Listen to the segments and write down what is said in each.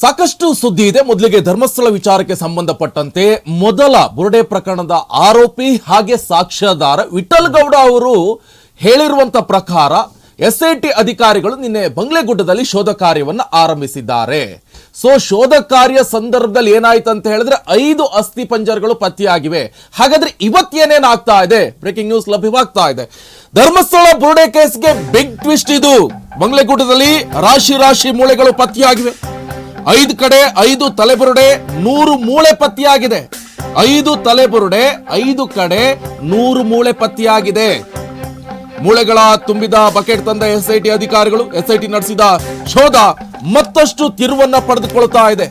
ಸಾಕಷ್ಟು ಸುದ್ದಿ ಇದೆ. ಮೊದಲಿಗೆ ಧರ್ಮಸ್ಥಳ ವಿಚಾರಕ್ಕೆ ಸಂಬಂಧಪಟ್ಟಂತೆ ಮೊದಲ ಬುರುಡೆ ಪ್ರಕರಣದ ಆರೋಪಿ ಹಾಗೆ ಸಾಕ್ಷ್ಯಾಧಾರ. ವಿಠಲ್ ಗೌಡ ಅವರು ಹೇಳಿರುವಂತ ಪ್ರಕಾರ ಎಸ್ಐಟಿ ಅಧಿಕಾರಿಗಳು ನಿನ್ನೆ ಬಂಗ್ಲೆಗುಡ್ಡದಲ್ಲಿ ಶೋಧ ಕಾರ್ಯವನ್ನು ಆರಂಭಿಸಿದ್ದಾರೆ. ಸೊ, ಶೋಧ ಕಾರ್ಯ ಸಂದರ್ಭದಲ್ಲಿ ಏನಾಯ್ತು ಅಂತ ಹೇಳಿದ್ರೆ ಐದು ಅಸ್ಥಿ ಪಂಜರಗಳು ಪತ್ತೆಯಾಗಿವೆ. ಹಾಗಾದ್ರೆ ಇವತ್ತೇನೇನಾಗ್ತಾ ಇದೆ? ಬ್ರೇಕಿಂಗ್ ನ್ಯೂಸ್ ಲಭ್ಯವಾಗ್ತಾ ಇದೆ. ಧರ್ಮಸ್ಥಳ ಬುರುಡೆ ಕೇಸ್ಗೆ ಬಿಗ್ ಟ್ವಿಸ್ಟ್ ಇದು. ಬಂಗ್ಲೆಗುಡ್ಡದಲ್ಲಿ ರಾಶಿ ರಾಶಿ ಮೂಳೆಗಳು ಪತ್ತೆಯಾಗಿವೆ. ಐದು ಕಡೆ, ಐದು ತಲೆಬುರುಡೆ, ನೂರು ಮೂಳೆ ಪತ್ತೆಯಾಗಿದೆ. ಐದು ತಲೆಬುರುಡೆ, ಐದು ಕಡೆ, ನೂರು ಮೂಳೆ ಪತ್ತಿಯಾಗಿದೆ. ಮೂಳೆಗಳ ತುಂಬಿದ ಬಕೆಟ್ ತಂದ ಎಸ್ಐಟಿ ಅಧಿಕಾರಿಗಳು, ಎಸ್ಐಟಿ ನಡೆಸಿದ ಶೋಧ ಮತ್ತಷ್ಟು ತಿರುವನ್ನ ಪಡೆದುಕೊಳ್ತಾ ಇದೆ.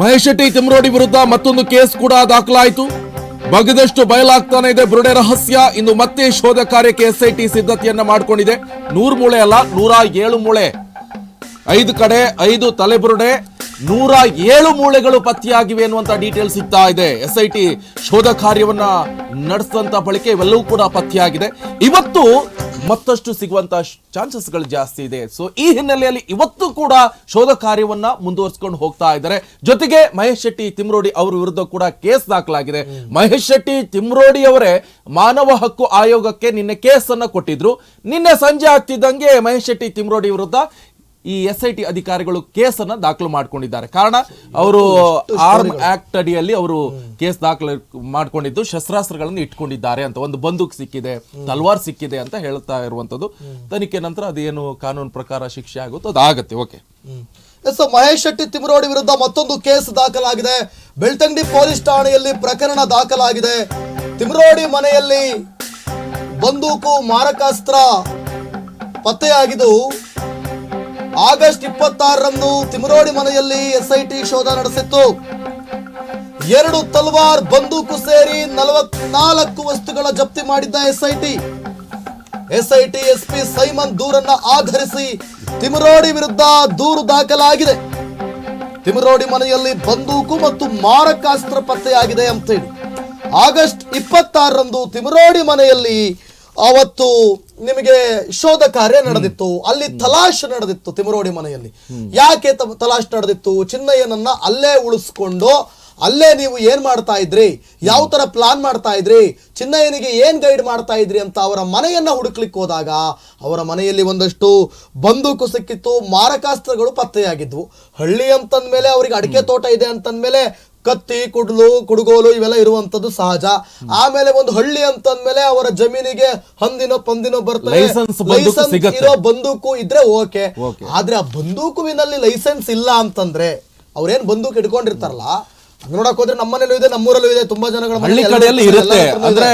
ಮಹೇಶ್ ಶೆಟ್ಟಿ, ತಿಮ್ರೋಡಿ ವಿರುದ್ಧ ಮತ್ತೊಂದು ಕೇಸ್ ಕೂಡ ದಾಖಲಾಯಿತು. ಬಗದಷ್ಟು ಬಯಲಾಗ್ತಾನೆ ಇದೆ ಬ್ರುಡೆ ರಹಸ್ಯ. ಇನ್ನು ಮತ್ತೆ ಶೋಧ ಕಾರ್ಯಕ್ಕೆ ಎಸ್ಐಟಿ ಸಿದ್ಧತೆಯನ್ನ ಮಾಡಿಕೊಂಡಿದೆ. ನೂರು ಮೂಳೆ ಅಲ್ಲ, ನೂರ ಏಳು ಮೂಳೆ. ಐದು ಕಡೆ, ಐದು ತಲೆಬುರುಡೆ ನೂರ ಏಳು ಮೂಳೆಗಳು ಪತ್ತೆಯಾಗಿವೆ ಅನ್ನುವಂತ ಡೀಟೇಲ್ ಸಿಗ್ತಾ ಇದೆ. ಎಸ್ ಐ ಟಿ ಶೋಧ ಕಾರ್ಯವನ್ನ ನಡೆಸಿದಂತ ಬಳಿಕೆ ಇವೆಲ್ಲವೂ ಕೂಡ ಪತ್ತೆಯಾಗಿದೆ. ಇವತ್ತು ಮತ್ತಷ್ಟು ಸಿಗುವಂತ ಚಾನ್ಸಸ್ಗಳು ಜಾಸ್ತಿ ಇದೆ. ಸೊ ಈ ಹಿನ್ನೆಲೆಯಲ್ಲಿ ಇವತ್ತು ಕೂಡ ಶೋಧ ಕಾರ್ಯವನ್ನ ಮುಂದುವರಿಸಿಕೊಂಡು ಹೋಗ್ತಾ ಇದ್ದಾರೆ. ಜೊತೆಗೆ ಮಹೇಶ್ ಶೆಟ್ಟಿ ತಿಮ್ರೋಡಿ ಅವರ ವಿರುದ್ಧ ಕೂಡ ಕೇಸ್ ದಾಖಲಾಗಿದೆ. ಮಹೇಶ್ ಶೆಟ್ಟಿ ತಿಮ್ರೋಡಿ ಅವರೇ ಮಾನವ ಹಕ್ಕು ಆಯೋಗಕ್ಕೆ ನಿನ್ನೆ ಕೇಸ್ ಅನ್ನ ಕೊಟ್ಟಿದ್ರು. ನಿನ್ನೆ ಸಂಜೆ ಆಗ್ತಿದ್ದಂಗೆ ಮಹೇಶ್ ಶೆಟ್ಟಿ ತಿಮ್ರೋಡಿ ವಿರುದ್ಧ ಈ ಎಸ್ ಐ ಟಿ ಅಧಿಕಾರಿಗಳು ಕೇಸನ್ನ ದಾಖಲು ಮಾಡ್ಕೊಂಡಿದ್ದಾರೆ. ಕಾರಣ ಅವರು ಆರ್ಮ್ ಆಕ್ಟ್ ಅಡಿಯಲ್ಲಿ ಅವರು ಕೇಸ್ ದಾಖಲು ಮಾಡ್ಕೊಂಡಿದ್ದು ಶಸ್ತ್ರಾಸ್ತ್ರಗಳನ್ನು ಇಟ್ಕೊಂಡಿದ್ದಾರೆ ಅಂತ ಒಂದು ಬಂದೂಕ್ ಸಿಕ್ಕಿದೆ ತಲ್ವಾರ್ ಸಿಕ್ಕಿದೆ ಅಂತ ಹೇಳ್ತಾ ಇರುವಂತದ್ದು ತನಿಖೆ ನಂತರ ಅದೇನು ಕಾನೂನು ಪ್ರಕಾರ ಶಿಕ್ಷೆ ಆಗುತ್ತೋ ಅದಾಗತ್ತೆ ಓಕೆ. ಎಸ್ ಮಹೇಶ್ ಶೆಟ್ಟಿ ತಿಮರೋಡಿ ವಿರುದ್ಧ ಮತ್ತೊಂದು ಕೇಸ್ ದಾಖಲಾಗಿದೆ. ಬೆಳ್ತಂಗಡಿ ಪೊಲೀಸ್ ಠಾಣೆಯಲ್ಲಿ ಪ್ರಕರಣ ದಾಖಲಾಗಿದೆ. ತಿಮರೋಡಿ ಮನೆಯಲ್ಲಿ ಬಂದೂಕು ಮಾರಕಾಸ್ತ್ರ ಪತ್ತೆಯಾಗಿದ್ದು ಆಗಸ್ಟ್ ಇಪ್ಪತ್ತಾರರಂದು ತಿಮರೋಡಿ ಮನೆಯಲ್ಲಿ ಎಸ್ಐಟಿ ಶೋಧ ನಡೆಸಿತ್ತು. ಎರಡು ತಲ್ವಾರ್ ಬಂದೂಕು ಸೇರಿ ನಲವತ್ನಾಲ್ಕು ವಸ್ತುಗಳ ಜಪ್ತಿ ಮಾಡಿದ್ದ ಎಸ್ಐಟಿ. ಎಸ್ಐಟಿ ಎಸ್ಪಿ ಸೈಮನ್ ದೂರನ್ನ ಆಧರಿಸಿ ತಿಮರೋಡಿ ವಿರುದ್ಧ ದೂರು ದಾಖಲಾಗಿದೆ. ತಿಮರೋಡಿ ಮನೆಯಲ್ಲಿ ಬಂದೂಕು ಮತ್ತು ಮಾರಕಾಸ್ತ್ರ ಪತ್ತೆಯಾಗಿದೆ ಅಂತೇಳಿ ಆಗಸ್ಟ್ ಇಪ್ಪತ್ತಾರರಂದು ತಿಮರೋಡಿ ಮನೆಯಲ್ಲಿ ಅವತ್ತು ನಿಮಗೆ ಶೋಧ ಕಾರ್ಯ ನಡೆದಿತ್ತು ಅಲ್ಲಿ ತಲಾಶ್ ನಡೆದಿತ್ತು ತಿಮರೋಡಿ ಮನೆಯಲ್ಲಿ. ಯಾಕೆ ತಲಾಶ್ ನಡೆದಿತ್ತು? ಚಿನ್ನಯ್ಯನನ್ನ ಅಲ್ಲೇ ಉಳಿಸ್ಕೊಂಡು ಅಲ್ಲೇ ನೀವು ಏನ್ ಮಾಡ್ತಾ ಇದ್ರಿ? ಯಾವ ತರ ಪ್ಲಾನ್ ಮಾಡ್ತಾ ಇದ್ರಿ? ಚಿನ್ನಯ್ಯನಿಗೆ ಏನ್ ಗೈಡ್ ಮಾಡ್ತಾ ಇದ್ರಿ ಅಂತ ಅವರ ಮನೆಯನ್ನ ಹುಡುಕ್ಲಿಕ್ಕೆ ಹೋದಾಗ ಅವರ ಮನೆಯಲ್ಲಿ ಒಂದಷ್ಟು ಬಂದೂಕು ಸಿಕ್ಕಿತ್ತು ಮಾರಕಾಸ್ತ್ರಗಳು ಪತ್ತೆಯಾಗಿದ್ವು. ಹಳ್ಳಿ ಅಂತಂದ್ಮೇಲೆ ಅವ್ರಿಗೆ ಅಡಿಕೆ ತೋಟ ಇದೆ ಅಂತಂದ್ಮೇಲೆ ಕತ್ತಿ ಕುಡ್ಲು ಕುಡುಗೋಲು ಇವೆಲ್ಲ ಇರುವಂತದ್ದು ಸಹಜ. ಆಮೇಲೆ ಒಂದು ಹಳ್ಳಿ ಅಂತಂದ್ಮೇಲೆ ಅವರ ಜಮೀನಿಗೆ ಹಂದಿನೋ ಪಂದಿನೋ ಬರ್ತಾರೆ ಲೈಸೆನ್ಸ್ ಇರೋ ಬಂದೂಕು ಇದ್ರೆ ಓಕೆ. ಆದ್ರೆ ಆ ಬಂದೂಕುವಿನಲ್ಲಿ ಲೈಸೆನ್ಸ್ ಇಲ್ಲ ಅಂತಂದ್ರೆ ಅವ್ರೇನ್ ಬಂದೂಕು ಇಟ್ಕೊಂಡಿರ್ತಾರಲ್ಲ ನೋಡಕ್ ಹೋದ್ರೆ ನಮ್ಮನೇಲೂ ಇದೆ ನಮ್ಮೂರಲ್ಲೂ ಇದೆ ತುಂಬಾ ಜನಗಳ ಹಳ್ಳಿ ಕಡೆಯಲ್ಲಿ ಎಲ್ಲ ಇರುತ್ತೆ. ಇದೆ. ಅಂದ್ರೆ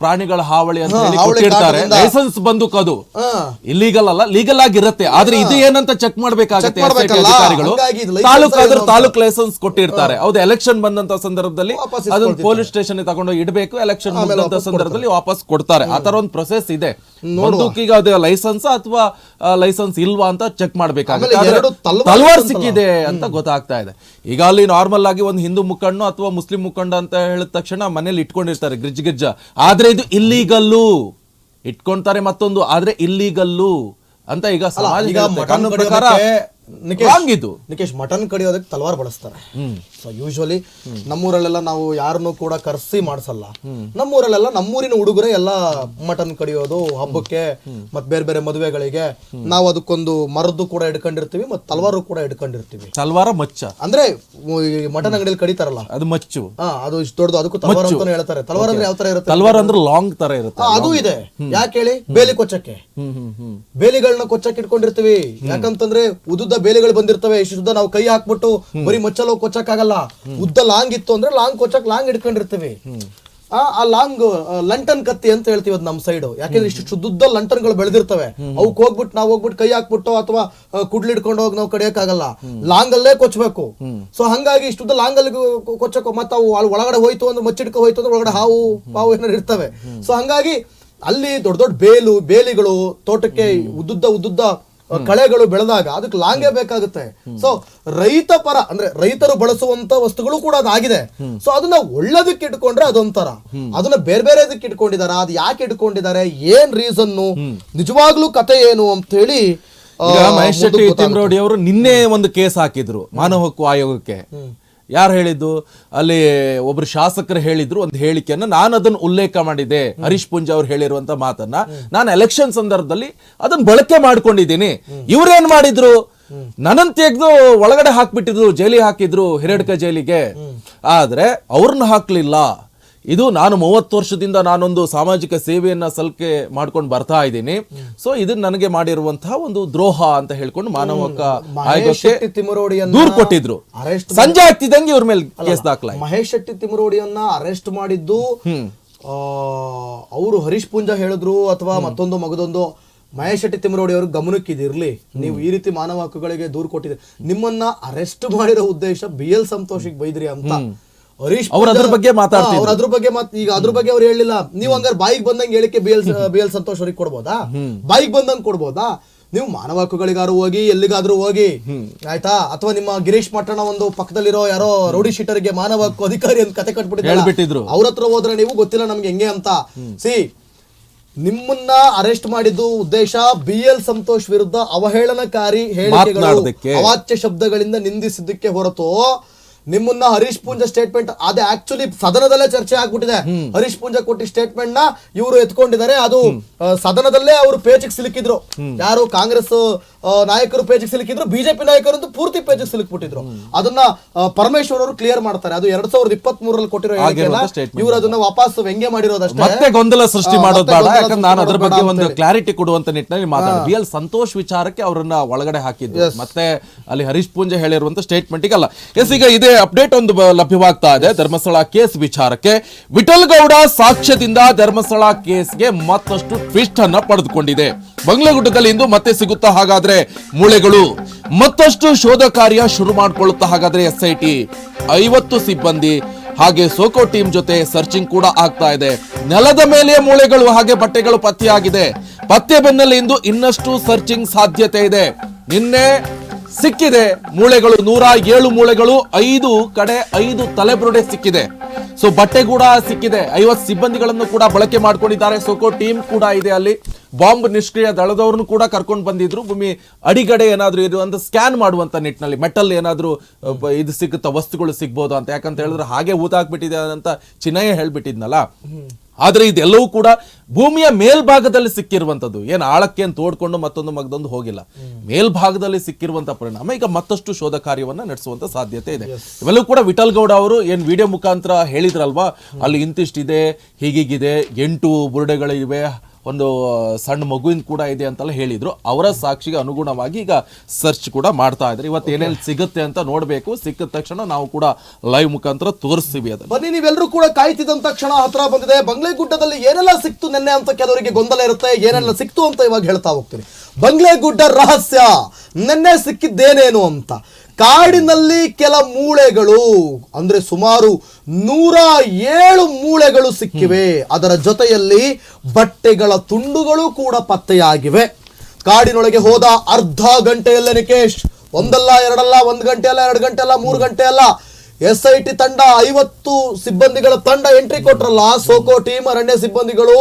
ಪ್ರಾಣಿಗಳ ಹಾವಳಿ ಅಂತ ಹಾ, ಹೇಳಿ ಹಾವಳಿ ಕೊಟ್ಟಿರ್ತಾರೆ. ಕಾಟದಿಂದ. ಲೈಸೆನ್ಸ್ ಬಂದು ಅದು. ಹಾ. ಇಲ್ಲಿಗಲ್ ಅಲ್ಲ ಲೀಗಲ್ ಆಗಿರುತ್ತೆ. ಆದ್ರೆ ಇದು ಏನಂತ ಚೆಕ್ ಮಾಡ್ಬೇಕಾಗತ್ತೆ Check ಮಾಡ್ಬೇಕಲ್ಲ. ಅಧಿಕಾರಿಗಳು? ಹಂಗಾಗಿ ಇದು license ತಾಲೂಕ್ ಆದ್ರೆ ತಾಲೂಕ್ ಲೈಸೆನ್ಸ್ ಕೊಟ್ಟಿರ್ತಾರೆ. ಹೌದು ಎಲೆಕ್ಷನ್ ಬಂದಂತ ಸಂದರ್ಭದಲ್ಲಿ ವಾಪಸ್ ಅದನ್ನ ಪೊಲೀಸ್ ಸ್ಟೇಷನ್ ತಗೊಂಡು ಇಡಬೇಕು ಎಲೆಕ್ಷನ್ ಆಮೇಲೆ ಮುಗಿದಂತ ವಾಪಸ್ ಸಂದರ್ಭದಲ್ಲಿ ವಾಪಸ್ ಕೊಡ್ತಾರೆ. ಆ ತರ ಒಂದು ಪ್ರೊಸೆಸ್ ಇದೆ. ಬಂದೂಕಿಗೆ ಅದು ಲೈಸೆನ್ಸ್ ಅಥವಾ ಲೈಸೆನ್ಸ್ ಇಲ್ವಾ ಅಂತ ಚೆಕ್ ಮಾಡಬೇಕಾಗುತ್ತೆ. ತಲ್ವಾರ್ ಸಿಕ್ಕಿದೆ ಅಂತ ಗೊತ್ತಾಗ್ತಾ ಇದೆ. ಈಗ ಅಲ್ಲಿ ನಾರ್ಮಲ್ ಆಗಿ ಒಂದು ಹಿಂದೂ ಮುಖಂಡ ಅಥವಾ ಮುಸ್ಲಿಂ ಮುಖಂಡ ಅಂತ ಹೇಳಿದ ತಕ್ಷಣ ಮನೇಲಿ ಇಟ್ಕೊಂಡಿರ್ತಾರೆ ಗಿರ್ಜ್ ಗಿರ್ಜ. ಆದ್ರೆ ಇದು ಇಲ್ಲಿಗಲ್ಲು ಇಟ್ಕೊಂತಾರೆ ಮತ್ತೊಂದು ಆದ್ರೆ ಇಲ್ಲಿಗಲ್ಲು ಅಂತ ಈಗ ಸಮಾಜ ನಿಕೇಶ್ ಮಟನ್ ಕಡಿಯೋದಕ್ಕೆ ತಲವಾರ್ ಬಳಸ್ತಾರೆ. ಸೊ ಯೂಶುವಲಿ ನಮ್ಮೂರಲ್ಲೆಲ್ಲ ನಾವು ಯಾರನ್ನೂ ಕೂಡ ಕರೆಸಿ ಮಾಡಿಸಲ್ಲ. ನಮ್ಮೂರಲ್ಲೆಲ್ಲ ನಮ್ಮೂರಿನ ಹುಡುಗರೇ ಎಲ್ಲ ಮಟನ್ ಕಡಿಯೋದು ಹಬ್ಬಕ್ಕೆ ಮತ್ ಬೇರೆ ಬೇರೆ ಮದುವೆಗಳಿಗೆ ನಾವು ಅದಕ್ಕೊಂದು ಮರದ್ದು ಕೂಡ ಇಡ್ಕೊಂಡಿರ್ತೀವಿ ಮತ್ತೆ ತಲವಾರು ಕೂಡ ಇಡ್ಕೊಂಡಿರ್ತೀವಿ ತಲವಾರ ಮಚ್ಚ. ಅಂದ್ರೆ ಈ ಮಟನ್ ಅಂಗಡಿಯಲ್ಲಿ ಕಡಿತಾರಲ್ಲ? ಅದು ಮಚ್ಚು. ಹಾ ಅದು ಇಷ್ಟು ದೊಡ್ಡದು ಅದಕ್ಕೂ ತಲವಾರ್ ಅಂತಾನೆ ಹೇಳ್ತಾರೆ. ತಲವಾರ ಅಂದ್ರೆ ಯಾವ ತರ ಇರುತ್ತೆ? ತಲವಾರ ಅಂದ್ರೆ ಲಾಂಗ್ ತರ ಇರುತ್ತೆ. ಹಾ, ಅದು ಇದೆ. ಯಾಕೆ ಹೇಳಿ? ಬೇಲಿ ಕೊಚ್ಚಕ್ಕೆ. ಬೇಲಿಗಳನ್ನ ಕೊಚ್ಚಕ್ಕೆ ಇಟ್ಕೊಂಡಿರ್ತೀವಿ. ಯಾಕಂತಂದ್ರೆ ಉದ್ದ ಬೇಲಿಗಳು ಬಂದಿರ್ತವೆ. ಇಷ್ಟು ಉದ್ದ ನಾವು ಕೈ ಹಾಕ್ಬಿಟ್ಟು ಬರೀ ಮಚ್ಚಲು ಕೊಚ್ಚಕ್ಕಾಗಲ್ಲ. ಉದ್ದ ಲಾಂಗ್ ಇತ್ತು ಅಂದ್ರೆ ಲಾಂಗ್ ಕೊಚ್ಚಕ್ ಲಾಂಗ್ ಇಟ್ಕೊಂಡಿರ್ತೀವಿ ಆ ಲಾಂಗ್ ಲಂಟನ್ ಕತ್ತಿ ಅಂತ ಹೇಳ್ತೀವಿ ಅದ್ ನಮ್ ಸೈಡ್ ಯಾಕಂದ್ರೆ ಇಷ್ಟು ಶುದ್ಧ ಲಂಟನ್ಗಳು ಬೆಳೆದಿರ್ತವೆ. ಅವಕ್ ಹೋಗ್ಬಿಟ್ಟು ನಾವು ಹೋಗ್ಬಿಟ್ಟು ಕೈ ಹಾಕ್ಬಿಟ್ಟು ಅಥವಾ ಕುಡ್ಲಿಡ್ಕೊಂಡು ಹೋಗಿ ನಾವು ಕಡಿಯಕ್ಕಾಗಲ್ಲ. ಲಾಂಗ್ ಅಲ್ಲೇ ಕೊಚ್ಚಬೇಕು ಸೊ ಹಂಗಾಗಿ ಇಷ್ಟುದ್ದ ಲಾಂಗ್ ಅಲ್ಲಿ ಕೊಚ್ಚಕ್ ಮತ್ತೆ ಅವು ಅಲ್ಲಿ ಒಳಗಡೆ ಹೋಯ್ತು ಅಂದ್ರೆ ಮಚ್ಚಿಡ್ಕೊ ಹೋಯ್ತು ಅಂದ್ರೆ ಒಳಗಡೆ ಹಾವು, ಪಾವು ಏನಾರು ಇರ್ತವೆ. ಸೊ ಹಂಗಾಗಿ ಅಲ್ಲಿ ದೊಡ್ಡ ದೊಡ್ಡ ಬೇಲು, ಬೇಲಿಗಳು, ತೋಟಕ್ಕೆ ಉದ್ದುದ್ದ ಉದ್ದುದ್ದ ಕಳೆಗಳು ಬೆಳೆದಾಗ ಅದಕ್ಕೆ ಲಾಂಗೇ ಬೇಕಾಗುತ್ತೆ. ಸೊ ರೈತ ಪರ ಅಂದ್ರೆ ರೈತರು ಬಳಸುವಂತ ವಸ್ತುಗಳು ಕೂಡ ಅದಾಗಿದೆ. ಸೊ ಅದನ್ನ ಒಳ್ಳೇದಕ್ಕೆ ಇಟ್ಕೊಂಡ್ರೆ ಅದೊಂಥರ. ಅದನ್ನ ಬೇರೆ ಬೇರೆದಕ್ಕೆ ಇಟ್ಕೊಂಡಿದಾರ ಅದು ಯಾಕೆ ಇಟ್ಕೊಂಡಿದ್ದಾರೆ? ಏನ್ ರೀಸನ್ನು ನಿಜವಾಗ್ಲೂ ಕತೆ ಏನು ಅಂತ ಹೇಳಿ ಮಹೇಶ್ ಶೆಟ್ಟಿ ಅವರು ನಿನ್ನೆ ಒಂದು ಕೇಸ್ ಹಾಕಿದ್ರು ಮಾನವ ಹಕ್ಕು ಆಯೋಗಕ್ಕೆ. ಯಾರು ಹೇಳಿದ್ದು? ಅಲ್ಲಿ ಒಬ್ರು ಶಾಸಕರು ಹೇಳಿದ್ರು ಒಂದು ಹೇಳಿಕೆಯನ್ನು ನಾನು ಅದನ್ನು ಉಲ್ಲೇಖ ಮಾಡಿದೆ ಹರೀಶ್ ಪುಂಜ ಅವ್ರು ಹೇಳಿರುವಂತ ಮಾತನ್ನ ನಾನು ಎಲೆಕ್ಷನ್ ಸಂದರ್ಭದಲ್ಲಿ ಅದನ್ನ ಬಳಕೆ ಮಾಡ್ಕೊಂಡಿದ್ದೀನಿ. ಇವ್ರೇನ್ ಮಾಡಿದ್ರು? ನನ್ನ ತೆಗೆದು ಒಳಗಡೆ ಹಾಕ್ಬಿಟ್ಟಿದ್ರು ಜೈಲಿಗೆ ಹಾಕಿದ್ರು ಹಿರೇಡ್ಕ ಜೈಲಿಗೆ. ಆದ್ರೆ ಅವ್ರನ್ನ ಹಾಕ್ಲಿಲ್ಲ. ಇದು ನಾನು ಮೂವತ್ತು ವರ್ಷದಿಂದ ನಾನೊಂದು ಸಾಮಾಜಿಕ ಸೇವೆಯನ್ನ ಸಲ್ಕೆ ಮಾಡ್ಕೊಂಡು ಬರ್ತಾ ಇದ್ದೀನಿ. ಸೊ ಇದನ್ನ ನನಗೆ ಮಾಡಿರುವಂತಹ ಒಂದು ದ್ರೋಹ ಅಂತ ಹೇಳ್ಕೊಂಡು ಮಾನವ ಹಕ್ಕ ಆಯೋಗಕ್ಕೆ ದೂರು ಕೊಟ್ಟಿದ್ರು. ಅರೆಸ್ಟ್ ಸಂಜೆ ಆಗ್ತಿದ್ದಂಗೆ ಇವ್ರ ಮೇಲೆ ಕೇಸ್ ದಾಖಲ ಮಹೇಶ್ ಶೆಟ್ಟಿ ತಿಮರೋಡಿಯನ್ನ ಅರೆಸ್ಟ್ ಮಾಡಿದ್ದು ಅವರು ಹರೀಶ್ ಪುಂಜಾ ಹೇಳಿದ್ರು ಅಥವಾ ಮತ್ತೊಂದು ಮಗದೊಂದು. ಮಹೇಶ್ ಶೆಟ್ಟಿ ತಿಮರೋಡಿ ಅವರು ಗಮನಕ್ಕಿದಿರ್ಲಿ ನೀವು ಈ ರೀತಿ ಮಾನವ ಹಕ್ಕುಗಳಿಗೆ ದೂರು ಕೊಟ್ಟಿದ್ರಿ ನಿಮ್ಮನ್ನ ಅರೆಸ್ಟ್ ಮಾಡಿರೋ ಉದ್ದೇಶ ಬಿ ಎಲ್ ಸಂತೋಷಿಗೆ ಬೈದ್ರಿ ಅಂತ. ಹರೀಶ್ ಅವ್ರು ಅದ್ರ ಬಗ್ಗೆ ಮಾತಾಡ್ತಾರೆ ಅವ್ರು ಅದ್ರ ಬಗ್ಗೆ ಮಾತ್ ಈಗ ಅದ್ರ ಬಗ್ಗೆ ಅವ್ರು ಹೇಳಿಲ್ಲ. ನೀವು ಹಂಗಾರೆ ಬಾಯಿಗೆ ಬಂದಂಗೆ ಹೇಳಿಕೆ B L B L Santosh ಅವ್ರಿಗೆ ಕೊಡ್ಬೋದಾ? ಬಾಯಿಗೆ ಬಂದಂಗೆ ಕೊಡ್ಬೋದಾ? ನೀವು ಮಾನವ ಹಕ್ಕುಗಳಿಗಾರು ಹೋಗಿ ಎಲ್ಲಿಗಾದ್ರೂ ಹೋಗಿ ಆಯ್ತಾ? ಅಥವಾ ನಿಮ್ಮ ಗಿರೀಶ್ ಮಟ್ಟಣ ಒಂದು ಪಕ್ಕದಲ್ಲಿರೋ ಯಾರೋ ರೌಡಿ ಶೀಟರ್ಗೆ ಮಾನವ ಹಕ್ಕು ಅಧಿಕಾರಿ ಅಂತ ಕತೆ ಕಟ್ಬಿಟ್ಟು ಕಟ್ಬಿಟ್ಟಿದ್ರು ಅವ್ರ ಹತ್ರ ಹೋದ್ರೆ ನೀವು ಗೊತ್ತಿಲ್ಲ ನಮ್ಗೆ ಹೆಂಗೆ ಅಂತ. ಸಿ ನಿಮ್ಮನ್ನ ಅರೆಸ್ಟ್ ಮಾಡಿದ್ದು ಉದ್ದೇಶ ಬಿ ಎಲ್ ಸಂತೋಷ್ ವಿರುದ್ಧ ಅವಹೇಳನಕಾರಿ ಹೇಳಿಕೆಗಳು. ಅವಾಚ್ಯ ಶಬ್ದಗಳಿಂದ ನಿಂದಿಸಿದ್ದಕ್ಕೆ ಹೊರತು ನಿಮ್ಮನ್ನ ಹರೀಶ್ ಪೂಂಜ ಸ್ಟೇಟ್ಮೆಂಟ್ ಅದೇ ಆಕ್ಚುಲಿ ಸದನದಲ್ಲೇ ಚರ್ಚೆ ಆಗ್ಬಿಟ್ಟಿದೆ. ಹರೀಶ್ ಪೂಂಜ ಕೊಟ್ಟ ಸ್ಟೇಟ್ಮೆಂಟ್ನ ಇವರು ಎತ್ಕೊಂಡಿದ್ದಾರೆ. ಅದು ಸದನದಲ್ಲೇ ಅವರು ಪೇಜಿಗೆ ಸಿಲುಕಿದ್ರು. ಯಾರು ಕಾಂಗ್ರೆಸ್ ನಾಯಕರು ಪೇಜಿಗೆ ಸಿಲುಕಿದ್ರು ಬಿಜೆಪಿ ನಾಯಕರು ಪೂರ್ತಿ ಪೇಜಿಗೆ ಸಿಲುಕ್ಬಿಟ್ಟಿದ್ರು. ಅದನ್ನ ಪರಮೇಶ್ವರ್ ಅವರು ಕ್ಲಿಯರ್ ಮಾಡ್ತಾರೆ. ಅದು ಎರಡ್ ಸಾವಿರದ ಇಪ್ಪತ್ತ್ ಮೂರಲ್ಲಿ ಕೊಟ್ಟಿರೋ ಇವರು ಅದನ್ನ ವಾಪಸ್ ವ್ಯಂಗ್ಯ ಮಾಡಿರೋದಷ್ಟೇ. ಮತ್ತೆ ಗೊಂದಲ ಸೃಷ್ಟಿ ಮಾಡೋದು ಬೇಡ. ಯಾಕಂದ್ರೆ ನಾನು ಅದ್ರ ಬಗ್ಗೆ ಒಂದು ಕ್ಲಾರಿಟಿ ಕೊಡುವಂತ ನಿಟ್ಟಿನಲ್ಲಿ ಮಾತಾಡಿ ಬಿ ಎಲ್ ಸಂತೋಷ್ ವಿಚಾರಕ್ಕೆ ಅವರನ್ನ ಒಳಗಡೆ ಹಾಕಿದ್ರು ಮತ್ತೆ ಅಲ್ಲಿ ಹರೀಶ್ ಪೂಂಜೆ ಹೇಳಿರುವಂತ ಸ್ಟೇಟ್ಮೆಂಟ್ ಅಲ್ಲ. ಎಸ್ ಈಗ ಇದೇ ಅಪ್ಡೇಟ್ ಒಂದು ಲಭ್ಯವಾಗ್ತಾ ಇದೆ. ಧರ್ಮಸ್ಥಳ ಕೇಸ್ ವಿಚಾರಕ್ಕೆ ವಿಠಲ್ ಗೌಡ ಸಾಕ್ಷ್ಯದಿಂದ ಧರ್ಮಸ್ಥಳ ಕೇಸ್ಗೆ ಮತ್ತಷ್ಟು ಟ್ವಿಸ್ಟ್ ಅನ್ನ ಪಡೆದುಕೊಂಡಿದೆ. ಬಂಗ್ಲೆಗುಡ್ಡದಲ್ಲಿ ಇಂದು ಮತ್ತೆ ಸಿಗುತ್ತಾ ಹಾಗಾದ್ರೆ ಮೂಳೆಗಳು. ಮತ್ತಷ್ಟು ಶೋಧ ಕಾರ್ಯ ಶುರು ಮಾಡಿಕೊಳ್ಳುತ್ತಾ ಹಾಗಾದ್ರೆ ಎಸ್ ಐ ಟಿ ಐವತ್ತು ಸಿಬ್ಬಂದಿ, ಹಾಗೆ ಸೋಕೋ ಟೀಮ್ ಜೊತೆ ಸರ್ಚಿಂಗ್ ಕೂಡ ಆಗ್ತಾ ಇದೆ. ನೆಲದ ಮೇಲೆ ಮೂಳೆಗಳು, ಹಾಗೆ ಬಟ್ಟೆಗಳು ಪತ್ತೆಯಾಗಿದೆ. ಪತ್ತೆ ಬೆನ್ನಲ್ಲಿ ಇಂದು ಇನ್ನಷ್ಟು ಸರ್ಚಿಂಗ್ ಸಾಧ್ಯತೆ ಇದೆ. ನಿನ್ನೆ ಸಿಕ್ಕಿದೆ. ಮೂಳೆಗಳು ನೂರ ಏಳು ಮೂಳೆಗಳು, ಐದು ಕಡೆ ಐದು ತಲೆಬುರುಡೆ ಸಿಕ್ಕಿದೆ. ಸೊ ಬಟ್ಟೆ ಕೂಡ ಸಿಕ್ಕಿದೆ. ಐವತ್ತು ಸಿಬ್ಬಂದಿಗಳನ್ನು ಕೂಡ ಬಳಕೆ ಮಾಡ್ಕೊಂಡಿದ್ದಾರೆ. ಸೋಕೋ ಟೀಮ್ ಕೂಡ ಇದೆ ಅಲ್ಲಿ. ಬಾಂಬ್ ನಿಷ್ಕ್ರಿಯ ದಳದವ್ರನ್ನು ಕೂಡ ಕರ್ಕೊಂಡು ಬಂದಿದ್ರು. ಭೂಮಿ ಅಡಿಗಡೆ ಏನಾದ್ರೂ ಒಂದು ಸ್ಕ್ಯಾನ್ ಮಾಡುವಂಥ ನಿಟ್ಟಿನಲ್ಲಿ ಮೆಟಲ್ ಏನಾದರೂ ಇದು ಸಿಗುತ್ತಾ ವಸ್ತುಗಳು ಸಿಗ್ಬೋದು ಅಂತ. ಯಾಕಂತ ಹೇಳಿದ್ರೆ ಹಾಗೆ ಊತಾಕ್ಬಿಟ್ಟಿದೆ ಅಂತ ಚಿನ್ನಯ್ಯ ಹೇಳ್ಬಿಟ್ಟಿದ್ನಲ್ಲ. ಆದರೆ ಇದೆಲ್ಲವೂ ಕೂಡ ಭೂಮಿಯ ಮೇಲ್ಭಾಗದಲ್ಲಿ ಸಿಕ್ಕಿರುವಂಥದ್ದು ಏನು ಆಳಕ್ಕೆ ಅಂತ ತೋಡ್ಕೊಂಡು ಮತ್ತೊಂದು ಮಗದೊಂದು ಹೋಗಿಲ್ಲ. ಮೇಲ್ಭಾಗದಲ್ಲಿ ಸಿಕ್ಕಿರುವಂಥ ಪರಿಣಾಮ. ಈಗ ಮತ್ತಷ್ಟು ಶೋಧ ಕಾರ್ಯವನ್ನ ನಡೆಸುವಂಥ ಸಾಧ್ಯತೆ ಇದೆ. ಇವೆಲ್ಲವೂ ಕೂಡ ವಿಠಲ್ ಗೌಡ ಅವರು ಏನು ವಿಡಿಯೋ ಮುಖಾಂತರ ಹೇಳಿದ್ರಲ್ವಾ? ಅಲ್ಲಿ ಇಂತಿಷ್ಟಿದೆ ಹೀಗೀಗಿದೆ ಎಂಟು ಬುರುಡೆಗಳಿವೆ ಒಂದು ಸಣ್ಣ ಮಗುವಿನ ಕೂಡ ಇದೆ ಅಂತೆಲ್ಲ ಹೇಳಿದ್ರು. ಅವರ ಸಾಕ್ಷಿಗೆ ಅನುಗುಣವಾಗಿ ಈಗ ಸರ್ಚ್ ಕೂಡ ಮಾಡ್ತಾ ಇದ್ದಾರೆ. ಇವತ್ತು ಏನೇನು ಸಿಗುತ್ತೆ ಅಂತ ನೋಡಬೇಕು. ಸಿಕ್ಕಿದ ತಕ್ಷಣ ನಾವು ಕೂಡ ಲೈವ್ ಮುಖಾಂತರ ತೋರಿಸ್ತೀವಿ ಅದು ಬನ್ನಿ ನೀವೆಲ್ಲರೂ ಕೂಡ ಕಾಯ್ತಿದ್ದಂತ ಕ್ಷಣ ಹತ್ರ ಬಂದಿದೆ. ಬಂಗ್ಲೆಗುಡ್ಡದಲ್ಲಿ ಏನೆಲ್ಲ ಸಿಕ್ತು ನೆನ್ನೆ ಅಂತ ಕೆಲವರಿಗೆ ಗೊಂದಲ ಇರುತ್ತೆ. ಏನೆಲ್ಲ ಸಿಕ್ತು ಅಂತ ಇವಾಗ ಹೇಳ್ತಾ ಹೋಗ್ತೀನಿ. ಬಂಗ್ಲೆಗುಡ್ಡ ರಹಸ್ಯ. ನಿನ್ನೆ ಸಿಕ್ಕಿದ್ದೇನೇನು ಅಂತ. ಕಾಡಿನಲ್ಲಿ ಕೆಲ ಮೂಳೆಗಳು ಅಂದ್ರೆ ಸುಮಾರು ನೂರ ಏಳು ಮೂಳೆಗಳು ಸಿಕ್ಕಿವೆ. ಅದರ ಜೊತೆಯಲ್ಲಿ ಬಟ್ಟೆಗಳ ತುಂಡುಗಳು ಕೂಡ ಪತ್ತೆಯಾಗಿವೆ. ಕಾಡಿನೊಳಗೆ ಹೋದ ಅರ್ಧ ಗಂಟೆಯಲ್ಲೇ ನಿಕೇಶ್ ಒಂದಲ್ಲ ಎರಡಲ್ಲ ಒಂದು ಗಂಟೆ ಅಲ್ಲ ಎರಡು ಗಂಟೆ ಅಲ್ಲ ಮೂರು ಗಂಟೆ ಅಲ್ಲ ಎಸ್ ಐ ಟಿ ತಂಡ ಐವತ್ತು ಸಿಬ್ಬಂದಿಗಳ ತಂಡ ಎಂಟ್ರಿ ಕೊಟ್ರಲ್ಲ. ಸೋಕೋ ಟೀಮ್ ಅರಣ್ಯ ಸಿಬ್ಬಂದಿಗಳು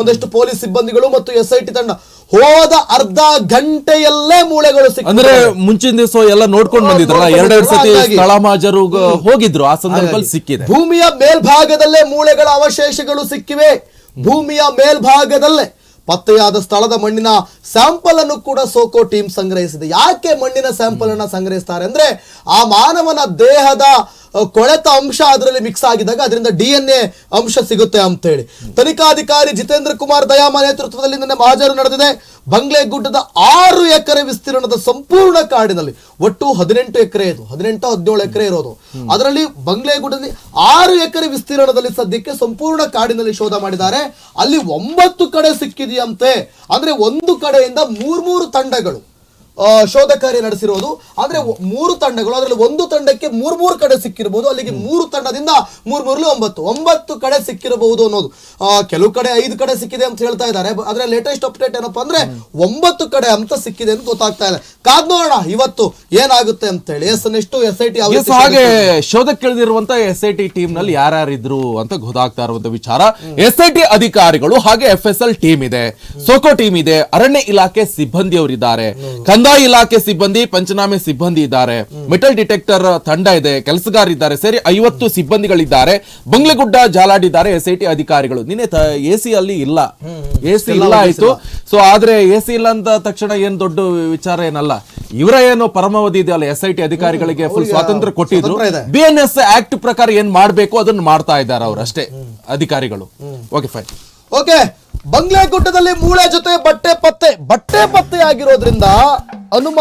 ಒಂದಷ್ಟು ಪೊಲೀಸ್ ಸಿಬ್ಬಂದಿಗಳು ಮತ್ತು ಎಸ್ ಐ ಟಿ ತಂಡ. ಹೋದ ಅರ್ಧ ಗಂಟೆಯಲ್ಲೇ ಮೂಳೆಗಳು ಸಿಕ್ಕ ಅಂದ್ರೆ ಮುಂಚಿನ ದಿವಸ ಎಲ್ಲ ನೋಡ್ಕೊಂಡು ಬಂದಿದ್ರಲ್ಲ? ಎರಡೆರಡು ಸತಿ ಹಾಗಾಗಿ. ಸ್ಥಳ ಮಾಜರು ಹೋಗಿದ್ರು. ಆ ಸಂದರ್ಭದಲ್ಲಿ ಸಿಕ್ಕಿದೆ. ಭೂಮಿಯ ಮೇಲ್ಭಾಗದಲ್ಲೇ ಮೂಳೆಗಳ ಅವಶೇಷಗಳು ಸಿಕ್ಕಿವೆ. ಭೂಮಿಯ ಮೇಲ್ಭಾಗದಲ್ಲೇ ಪತ್ತೆಯಾದ ಸ್ಥಳದ ಮಣ್ಣಿನ ಸ್ಯಾಂಪಲ್ ಅನ್ನು ಕೂಡ ಸೋಕೋ ಟೀಮ್ ಸಂಗ್ರಹಿಸಿದೆ. ಯಾಕೆ ಮಣ್ಣಿನ ಸ್ಯಾಂಪಲ್ ಅನ್ನ ಸಂಗ್ರಹಿಸ್ತಾರೆ ಅಂದ್ರೆ ಆ ಮಾನವನ ದೇಹದ ಕೊಳೆತ ಅಂಶ ಅದರಲ್ಲಿ ಮಿಕ್ಸ್ ಆಗಿದಾಗ ಅದರಿಂದ ಡಿ ಎನ್ ಎ ಅಂಶ ಸಿಗುತ್ತೆ ಅಂತ ಹೇಳಿ ತನಿಖಾಧಿಕಾರಿ ಜಿತೇಂದ್ರ ಕುಮಾರ್ ದಯಾಮ ನೇತೃತ್ವದಲ್ಲಿ ನಿನ್ನೆ ಮಹಾಜರು ನಡೆದಿದೆ. ಬಂಗ್ಲೆಗುಡ್ಡದ ಆರು ಎಕರೆ ವಿಸ್ತೀರ್ಣದ ಸಂಪೂರ್ಣ ಕಾಡಿನಲ್ಲಿ. ಒಟ್ಟು ಹದಿನೆಂಟು ಎಕರೆ ಇದು, ಹದಿನೆಂಟು ಹದಿನೇಳು ಎಕರೆ ಇರೋದು. ಅದರಲ್ಲಿ ಬಂಗ್ಲೆಗುಡ್ಡದಲ್ಲಿ ಆರು ಎಕರೆ ವಿಸ್ತೀರ್ಣದಲ್ಲಿ ಸದ್ಯಕ್ಕೆ ಸಂಪೂರ್ಣ ಕಾಡಿನಲ್ಲಿ ಶೋಧ ಮಾಡಿದ್ದಾರೆ. ಅಲ್ಲಿ ಒಂಬತ್ತು ಕಡೆ ಸಿಕ್ಕಿದೆಯಂತೆ. ಅಂದ್ರೆ ಒಂದು ಕಡೆಯಿಂದ ಮೂರ್ ಮೂರು ತಂಡಗಳು. ಶೋಧ ಕಾರ್ಯ ನಡೆಸಿರೋದು. ಆದ್ರೆ ಮೂರು ತಂಡಗಳು ಅದರಲ್ಲಿ ಒಂದು ತಂಡಕ್ಕೆ ಮೂರ್ ಮೂರು ಕಡೆ ಸಿಕ್ಕಿರಬಹುದು ಅಲ್ಲಿಗೆ ಮೂರು ತಂಡದಿಂದ ಮೂರ್ ಮೂರ್ಲಿ ಒಂಬತ್ತು. ಒಂಬತ್ತು ಕಡೆ ಸಿಕ್ಕಿರಬಹುದು ಅನ್ನೋದು. ಆ, ಕೆಲವು ಕಡೆ ಐದು ಕಡೆ ಸಿಕ್ಕಿದೆ ಅಂತ ಹೇಳ್ತಾ ಇದ್ದಾರೆ. ಆದ್ರೆ ಲೇಟೆಸ್ಟ್ ಅಪ್ಡೇಟ್ ಏನಪ್ಪಾ ಅಂದ್ರೆ ಒಂಬತ್ತು ಕಡೆ ಅಂತ ಸಿಕ್ಕಿದೆ ಅಂತ ಗೊತ್ತಾಗ್ತಾ ಇದೆ. ಕಾದ್ ನೋಡೋಣ ಇವತ್ತು ಏನಾಗುತ್ತೆ ಅಂತ ಹೇಳಿ yes next S I T ಹಾಗೆ ಶೋಧಕ್ಕೆ ಇಳಿದಿರುವಂತ ಎಸ್ ಐ ಟಿ ಟೀಮ್ನಲ್ಲಿ ಯಾರ್ಯಾರಿದ್ರು ಅಂತ ಗೊತ್ತಾಗ್ತಾ ಇರುವಂತ ವಿಚಾರ. ಎಸ್ ಐ ಟಿ ಅಧಿಕಾರಿಗಳು ಹಾಗೆ ಎಫ್ ಎಸ್ ಎಲ್ ಟೀಮ್ ಇದೆ ಸೋಕೋ ಟೀಮ್ ಇದೆ ಅರಣ್ಯ ಇಲಾಖೆ ಸಿಬ್ಬಂದಿಯವರಿದ್ದಾರೆ. ಕಂದಾಯ ಇಲಾಖೆ ಸಿಬ್ಬಂದಿ ಪಂಚನಾಮೆ ಸಿಬ್ಬಂದಿ ಇದ್ದಾರೆ. ಮೆಟಲ್ ಡಿಟೆಕ್ಟರ್ ತಂಡ ಇದೆ ಕೆಲಸಗಾರಿದ್ದಾರೆ ಸೇರಿ ಐವತ್ತು ಸಿಬ್ಬಂದಿಗಳಿದ್ದಾರೆ. ಬಂಗ್ಲೆಗುಡ್ಡ ಜಾಲಾಡಿದ್ದಾರೆ ಎಸ್ ಐ ಟಿ ಅಧಿಕಾರಿಗಳು. ನಿನ್ನೆ ಎ ಸಿ ಅಲ್ಲಿ ಇಲ್ಲ. ಎ ಸಿ ಇಲ್ಲ ಆಯ್ತು. ಸೊ ಆದ್ರೆ ಎ ಸಿ ಇಲ್ಲ ಅಂತ ತಕ್ಷಣ ಏನ್ ದೊಡ್ಡ ವಿಚಾರ ಏನಲ್ಲ. ಇವರ ಏನು ಪರಮಾವಧಿ ಇದೆಯಲ್ಲ ಎಸ್ ಐ ಟಿ ಅಧಿಕಾರಿಗಳಿಗೆ ಫುಲ್ ಸ್ವಾತಂತ್ರ್ಯ ಕೊಟ್ಟಿದ್ರು. ಬಿ ಎನ್ ಎಸ್ ಆಕ್ಟ್ ಪ್ರಕಾರ ಏನ್ ಮಾಡ್ಬೇಕು ಅದನ್ನ ಮಾಡ್ತಾ ಇದ್ದಾರೆ ಅವ್ರು ಅಷ್ಟೇ ಅಧಿಕಾರಿಗಳು. ಓಕೆ ಫೈನ್ ಓಕೆ ಬಂಗ್ಲೆ ಗುಡ್ಡದಲ್ಲಿ ಮೂಳೆ ಜೊತೆ ಬಟ್ಟೆ ಪತ್ತೆ ಬಟ್ಟೆ ಪತ್ತೆ ಆಗಿರೋದ್ರಿಂದ ಅನುಮಾನ